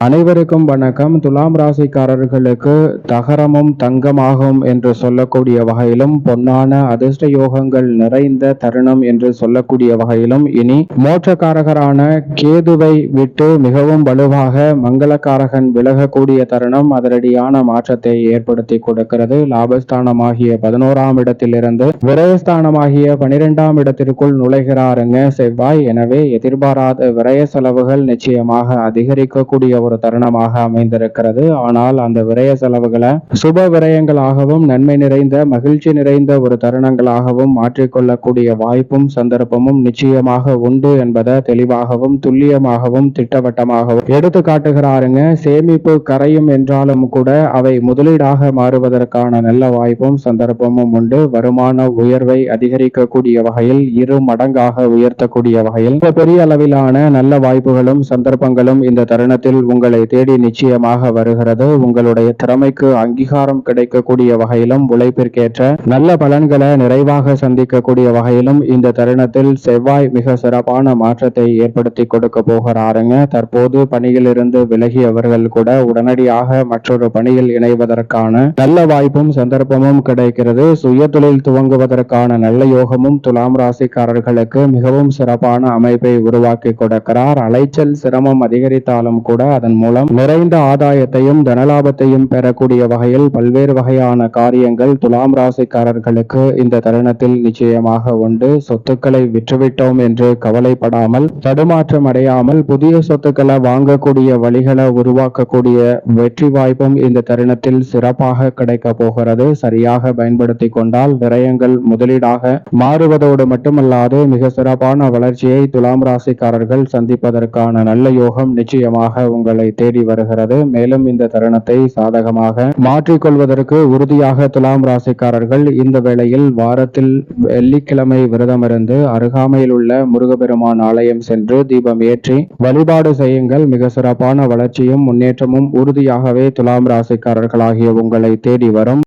அனைவருக்கும் வணக்கம். துலாம் ராசிக்காரர்களுக்கு தகரமும் தங்கமாகும் என்று சொல்லக்கூடிய வகையிலும் பொன்னான அதிர்ஷ்ட யோகங்கள் நிறைந்த தருணம் என்று சொல்லக்கூடிய வகையிலும் இனி மோட்சக்காரகரான கேதுவை விட்டு மிகவும் வலுவாக மங்களக்காரகன் விலகக்கூடிய தருணம் அதிரடியான மாற்றத்தை ஏற்படுத்தி கொடுக்கிறது. லாபஸ்தானமாகிய பதினோராம் இடத்திலிருந்து விரயஸ்தானமாகிய பனிரெண்டாம் இடத்திற்குள் நுழைகிறாருங்க செவ்வாய். எனவே எதிர்பாராத விரய செலவுகள் நிச்சயமாக அதிகரிக்கக்கூடிய ஒரு தருணமாக அமைந்திருக்கிறது. ஆனால் அந்த விரய செலவுகளை சுப விரயங்களாகவும் நன்மை நிறைந்த மகிழ்ச்சி நிறைந்த ஒரு தருணங்களாகவும் மாற்றிக்கொள்ளக்கூடிய வாய்ப்பும் சந்தர்ப்பமும் நிச்சயமாக உண்டு என்பதை தெளிவாகவும் துல்லியமாகவும் திட்டவட்டமாகவும் எடுத்து காட்டுகிறாருங்க. சேமிப்பு கரையும் என்றாலும் கூட அவை முதலீடாக மாறுவதற்கான நல்ல வாய்ப்பும் சந்தர்ப்பமும் உண்டு. வருமான உயர்வை அதிகரிக்கக்கூடிய வகையில் இரு மடங்காக உயர்த்தக்கூடிய வகையில் பெரிய அளவிலான நல்ல வாய்ப்புகளும் சந்தர்ப்பங்களும் இந்த தருணத்தில் உங்களை தேடி நிச்சயமாக வருகிறது. உங்களுடைய திறமைக்கு அங்கீகாரம் கிடைக்கக்கூடிய வகையிலும் உழைப்பிற்கேற்ற நல்ல பலன்களை நிறைவாக சந்திக்கக்கூடிய வகையிலும் இந்த தருணத்தில் செவ்வாய் மிக சிறப்பான மாற்றத்தை ஏற்படுத்தி கொடுக்க போகிறாருங்க. தற்போது பணியிலிருந்து விலகியவர்கள் கூட உடனடியாக மற்றொரு பணியில் இணைவதற்கான நல்ல வாய்ப்பும் சந்தர்ப்பமும் கிடைக்கிறது. சுய தொழில் துவங்குவதற்கான நல்ல யோகமும் துலாம் ராசிக்காரர்களுக்கு மிகவும் சிறப்பான அமைப்பை உருவாக்கி கொடுக்கிறார். அலைச்சல் சிரமம் அதிகரித்தாலும் கூட அதன் மூலம் நிறைந்த ஆதாயத்தையும் தனலாபத்தையும் பெறக்கூடிய வகையில் பல்வேறு வகையான காரியங்கள் துலாம் ராசிக்காரர்களுக்கு இந்த தருணத்தில் நிச்சயமாக உண்டு. சொத்துக்களை விற்றுவிட்டோம் என்று கவலைப்படாமல் தடுமாற்றம் அடையாமல் புதிய சொத்துக்களை வாங்கக்கூடிய வழிகளை உருவாக்கக்கூடிய வெற்றி வாய்ப்பும் இந்த தருணத்தில் சிறப்பாக கிடைக்க போகிறது. சரியாக பயன்படுத்தி கொண்டால் விரயங்கள் முதலீடாக மாறுவதோடு மட்டுமல்லாது மிக சிறப்பான வளர்ச்சியை துலாம் ராசிக்காரர்கள் சந்திப்பதற்கான நல்ல யோகம் நிச்சயமாக உங்கள் உங்களை தேடி வருகிறது. மேலும் இந்த தருணத்தை சாதகமாக மாற்றிக்கொள்வதற்கு உறுதியாக துலாம் ராசிக்காரர்கள் இந்த வேளையில் வாரத்தில் வெள்ளிக்கிழமை விரதமிருந்து அருகாமையில் உள்ள முருகபெருமான் ஆலயம் சென்று தீபம் ஏற்றி வழிபாடு செய்யுங்கள். மிக சிறப்பான வளர்ச்சியும் முன்னேற்றமும் உறுதியாகவே துலாம் ராசிக்காரர்களாகிய உங்களை தேடி வரும்.